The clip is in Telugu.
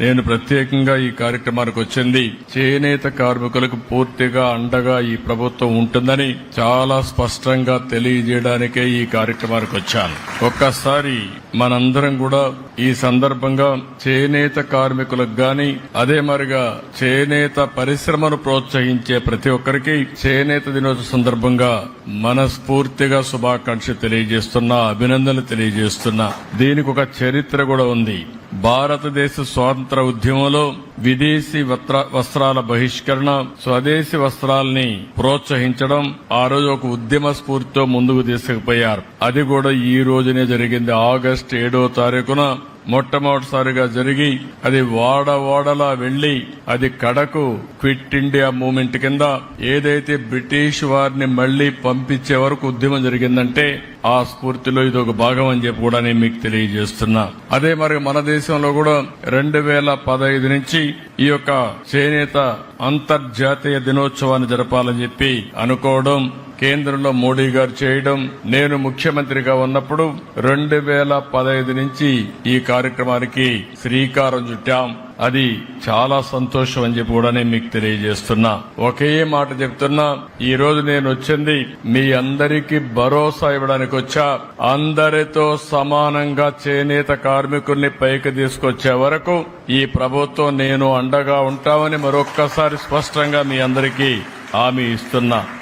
నేను ప్రత్యేకంగా ఈ కార్యక్రమానికి వచ్చింది. చేనేత కార్మికులకు పూర్తిగా అండగా ఈ ప్రభుత్వం ఉంటుందని చాలా స్పష్టంగా తెలియజేయడానికే ఈ కార్యక్రమానికి వచ్చాను. ఒక్కసారి మనందరం కూడా ఈ సందర్భంగా చేనేత కార్మికులకు గాని అదే మరిగా చేనేత పరిశ్రమను ప్రోత్సహించే ప్రతి ఒక్కరికి చేనేత దినోత్సవ సందర్భంగా మనస్ఫూర్తిగా శుభాకాంక్ష తెలియజేస్తున్నా అభినందనలు తెలియజేస్తున్నా. దీనికి ఒక చరిత్ర కూడా ఉంది. భారతదేశ స్వాతంత్ర ఉద్యమంలో విదేశీ వస్త్ర- వస్త్రాల బహిష్కరణ స్వదేశీ వస్త్రాల్ని ప్రోత్సహించడం ఆ రోజు ఒక ఉద్యమ స్ఫూర్తితో ముందుకు తీసుకుపోయారు. అది కూడా ఈ రోజునే జరిగింది. ఆగస్టు ఏడో తారీఖున మొట్టమొదటిసారిగా జరిగి అది వాడ వాడలా వెళ్ళి అది కడకు క్విట్ ఇండియా మూవ్మెంట్ కింద ఏదైతే బ్రిటిష్ వారిని మళ్ళీ పంపించే వరకు ఉద్యమం జరిగిందంటే ఆ స్ఫూర్తిలో ఇది ఒక భాగం అని చెప్పి కూడా నేను మీకు తెలియజేస్తున్నా. అదే మరి మన దేశంలో కూడా రెండు వేల పదహైదు నుంచి ఈ యొక్క చేనేత అంతర్జాతీయ దినోత్సవాన్ని జరపాలని చెప్పి అనుకోవడం కేంద్రంలో మోడీ గారు చేయడం నేను ముఖ్యమంత్రిగా ఉన్నప్పుడు రెండు వేల పదహైదు నుంచి ఈ కార్యక్రమానికి శ్రీకారం చుట్టాం. అది చాలా సంతోషం అని చెప్పి కూడా నేను మీకు తెలియజేస్తున్నా. ఒకే మాట చెప్తున్నా. ఈ రోజు నేను వచ్చింది మీ అందరికీ భరోసా ఇవ్వడానికి వచ్చా. అందరితో సమానంగా చేనేత కార్మికుల్ని పైకి తీసుకొచ్చే వరకు ఈ ప్రభుత్వం నేను అండగా ఉంటామని మరొక్కసారి స్పష్టంగా మీ అందరికీ హామీ ఇస్తున్నా.